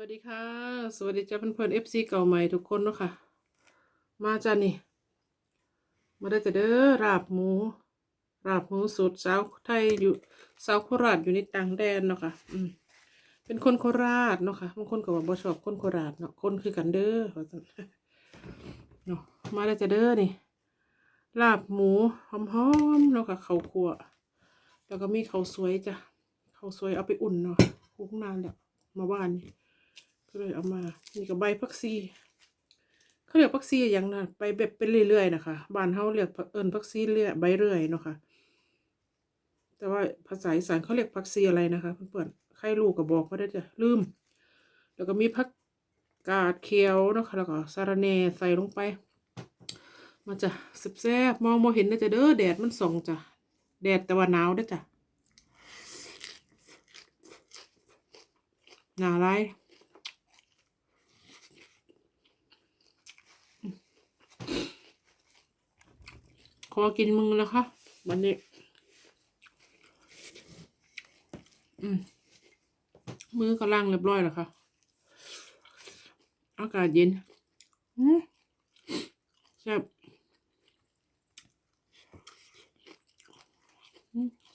วัสดีค่ะ สวัสดีจ้าเพื่อนๆ FC เก่าใหม่ทุกคนเนาะค่ะ มาจ้านี่ มาได้แต่เด้อราบหมู ราบหมูสุดสาวไทยอยู่สาวโคราชอยู่ในต่างแดนเนาะค่ะ อืม เป็นคนโคราชเนาะค่ะบางคนก็ว่าบ่ชอบคนโคราชเนาะ คนคือกันเด้อว่าซั่นเนาะ มาได้แต่เด้อนี่ ลาบหมูหอมๆเนาะค่ะข้าวคั่วแล้วก็มีข้าวสวยจ้ะข้าวสวยเอาไปอุ่นเนาะคุ้งนานแล้วมาบ้านนี่ ก็เลยเอามา นี่ก็ใบพักซีเขาเรียกพักซีอย่างนั้นไปแบบเป็นเรื่อยๆนะคะบ้านเขาเรียกเอิญพักซีเรื่อยใบเรื่อยเนาะค่ะ แต่ว่าภาษาอีสานเขาเรียกพักซีอะไรนะคะเพื่อนๆใครรู้ก็บอกมาได้จ้ะลืม แล้วก็มีผักกาดเขียวเนาะค่ะแล้วก็สาระแหน่ใส่ลงไปมาจ้ะแซ่บมองมองเห็นนะจ้ะเด้อแดดมันส่องจ้ะแดดแต่ว่าหนาวด้จ้ะหนาวไร ขอกินมึงนะคะ วันนี้ อืมมือก็ล่างเรียบร้อยแล้วค่ะ อากาศเย็นอืมแซ่บ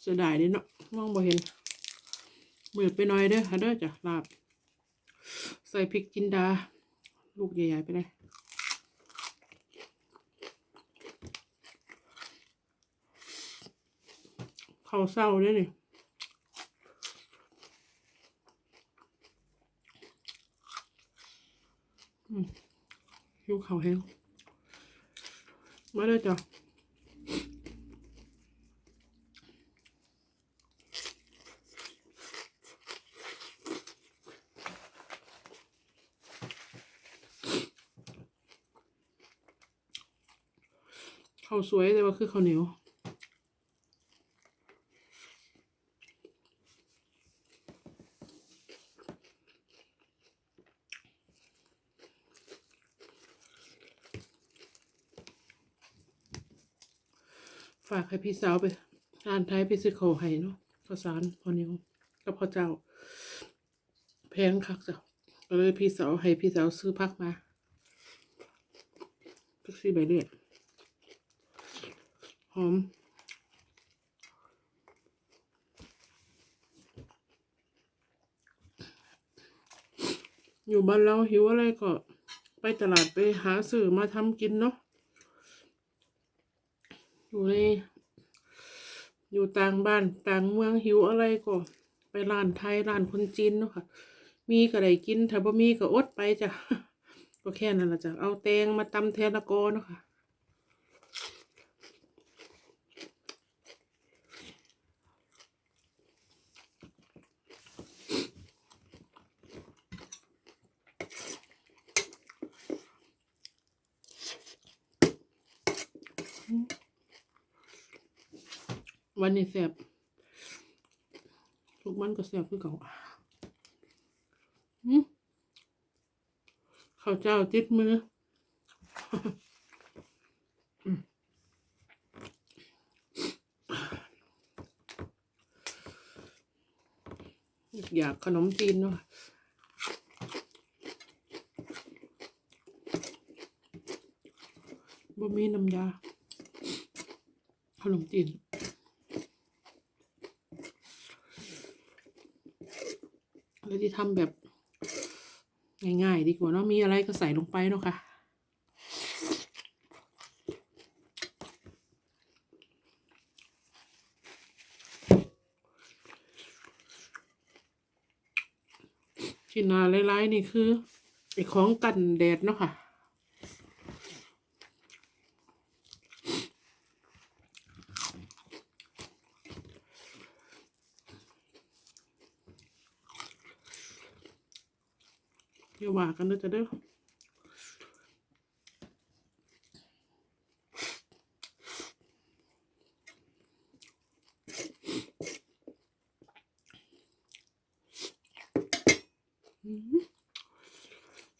เสียดายเดิเนาะมองบ่เห็นมืดไปหน่อยเด้อค่ะเด้อจ้ะลาบ ใส่พริกจินดา ลูกใหญ่ๆไปเลย ข้าวเศร้าด้วยนี่อืมหิวเขาวแห้งมาเลยจ้ะข้าวสวยแต่ว่าคือข้าวเหนียว ฝากให้พี่สาวไปอ่านไทยไปซื้อข้าวให้เนาะข้าวสารพอนิ้วกับพ่อเจ้า แพงคักจ้ะก็เลยพี่สาวให้พี่สาวซื้อพักมาพักซี่ใบเลือดหอมอยู่บ้านเราหิวอะไรก็ไปตลาดไปหาซื้อมาทำกินเนาะ อยู่ในอยู่ต่างบ้านต่างเมืองหิวอะไรก็ ไปร้านไทยร้านคนจีนเนาะค่ะ มีก็ได้กินถ้าบ่มีก็อดไปจ้ะก็แค่นั้นละจ้ะเอาแตงมาตำแทนละกอเนาะค่ะ วันนี้แสบทุกมันก็แสบคือเก่าข้าวเจ้าติดมือออยากขนมจีนเนาะบ่มีน้ำยาขนมจีน เราจะทำแบบง่ายๆดีกว่าเนาะมีอะไรก็ใส่ลงไปเนาะค่ะที่นาไล่ๆนี่คือไอ้ของกันแดดเนาะค่ะ อย่าว่ากันเด้อจะเด้อ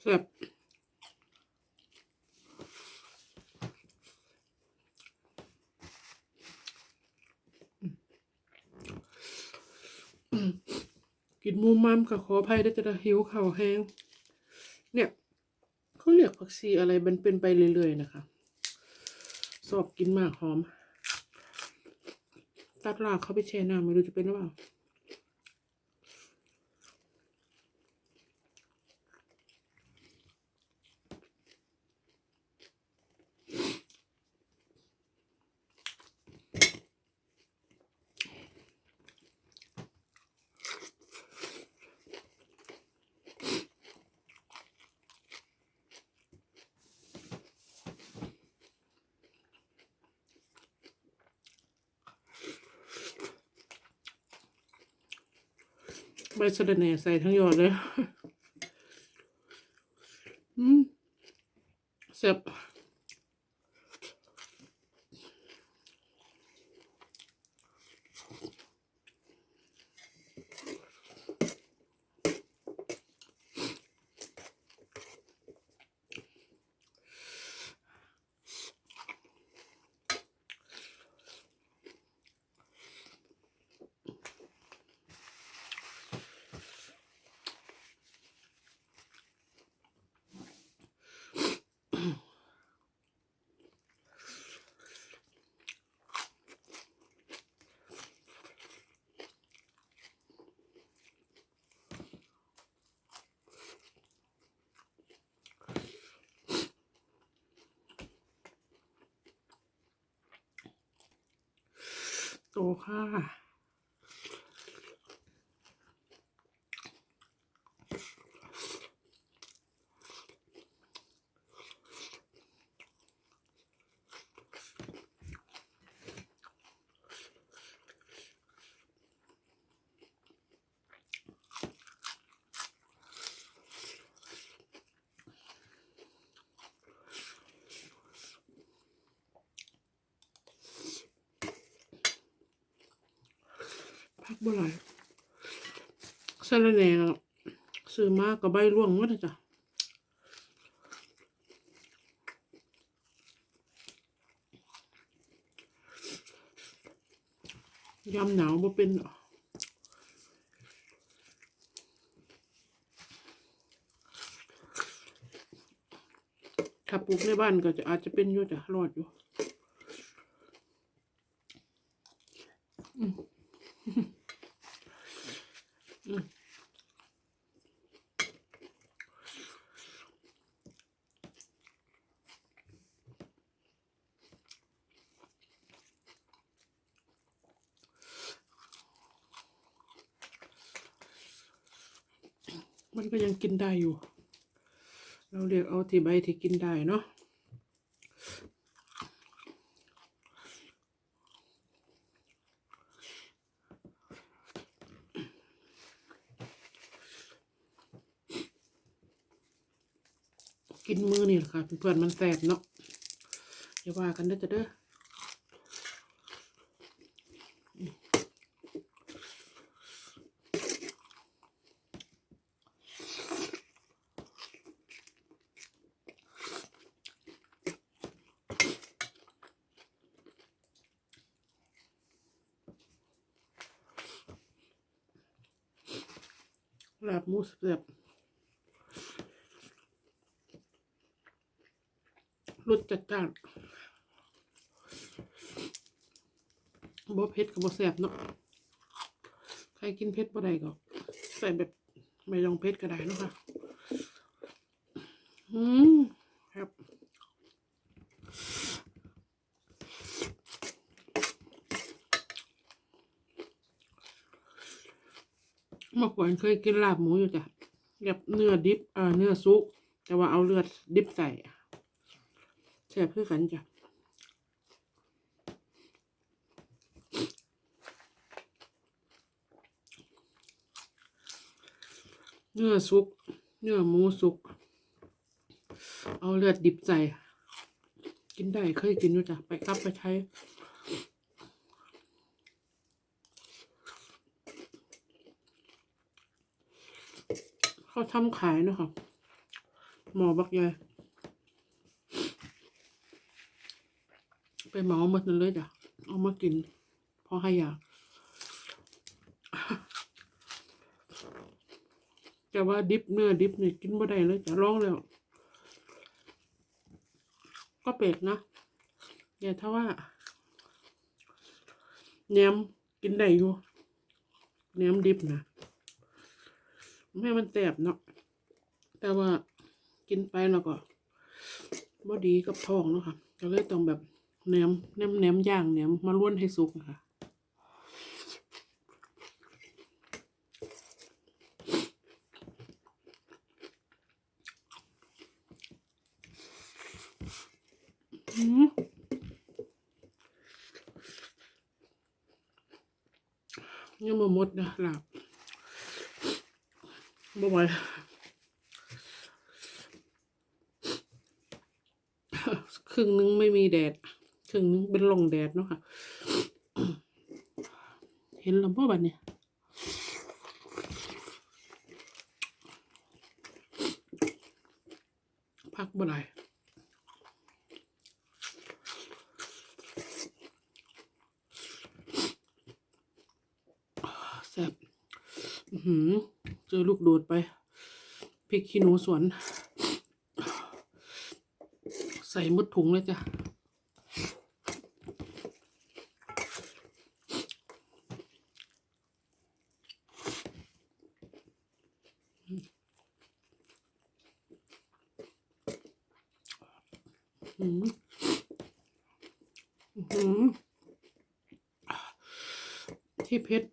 แซ่บกินมุมมัมกับขออภัยด้จะหิวเข่าแห้ง เนี่ยเขาเรียกผักชีอะไรมันเป็นไปเรื่อยๆนะคะสอบกินมากหอม ตัดรากเขาไปแช่น้ำไม่รู้จะเป็นหรือเปล่า ใบสะระแหน่ใส่ทั้งยอดเลย อืมแซ่บ โตค่ะ บ่หลายสะระแหน่ซื้อมากกับใบร่วงหมดจ้ะยามหนาวบ่เป็นหรอถ้าปลูกในบ้านก็จะอาจจะเป็นอยู่จะรอดอยู่มั มันก็ยังกินได้อยู่ เราเรียกเอาที่ใบที่กินได้เนาะกินมือนี่แหละค่ะเพื่อนมันแสบเนาะอย่าว่ากันเด้อจ้ะเด้อ ลาบหมูสแบบรสจัดจ้านบ่เผ็ดกับบ่แซ่บเนาะ ใครกินเผ็ดบ่ได้ก็ใส่แบบไม่ต้องเผ็ดก็ได้เนาะค่ะ อืมครับ เมื่อก่อนเคยกินลาบหมูอยู่จ้ะแบบเนื้อดิบเอ่อเนื้อซุก แต่ว่าเอาเลือดดิบใส่แซ่บเพื่อกันจ้ะเนื้อซุก เนื้อหมูสุก เอาเลือดดิบใส่ กินได้เคยกินอยู่จ้ะ ไปกลับไปใช้ เขา ทำขายนะคะหมอบักยายไปหมาหมดเลยจ้ะเอามากินพอให้ยาแต่ว่าดิบเนื้อดิบเนี่ยกินบ่ได้เลยจะร้องแล้ว ก็เป็ดนะอย่าถ้าว่าแหนมกินได้อยู่แหนมดิบนะ ไม่มันแสบเนาะแต่ว่ากินไปแล้วก็บ่ดีกับท้องเนาะค่ะ ก็เลยต้องแบบแหนมแหนมแหนมย่างแหนมมาล้วนให้สุกนะคะยังมาหมดนะหลับ บ่ไหวครึ่งนึงไม่มีแดด ครึ่งนึงเป็นลงแดดเนาะค่ะ เห็นแล้วบ่บัดเนี่ยพักบ่ได้แซ่บอื้อหือ เจอลูกโดดไปพริกขี้หนูสวน ใส่หมดถุงเลยจ้ะอืมอืมที่เพชร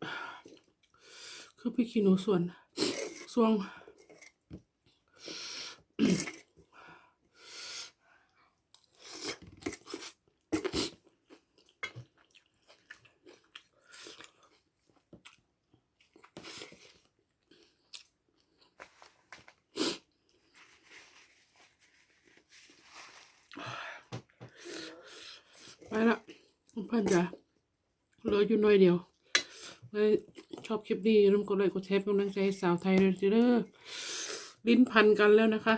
คือพี่ขี้หนูส่วน ส่วงไปละเพื่อนจ๋าเหลืออยู่น่อยเดียวเลย ชอบคลิปนี้อย่าลืมกดไลค์กดแชร์เป็นกำลังใจสาวไทยเลยเด้อลิ้นพันกันแล้วนะคะ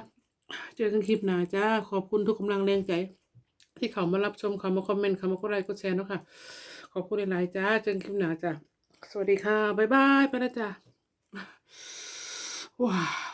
เจอกันคลิปหน้าจ้า ขอบคุณทุกกำลังแรงใจ ที่เขามารับชมเขามาคอมเมนต์เขามากดไลค์กดแชร์เนาะค่ะ ขอบคุณหลายๆจ้า เจอกันคลิปหน้าจ้า สวัสดีค่ะ บ๊ายบาย ไปแล้วจ้าว้า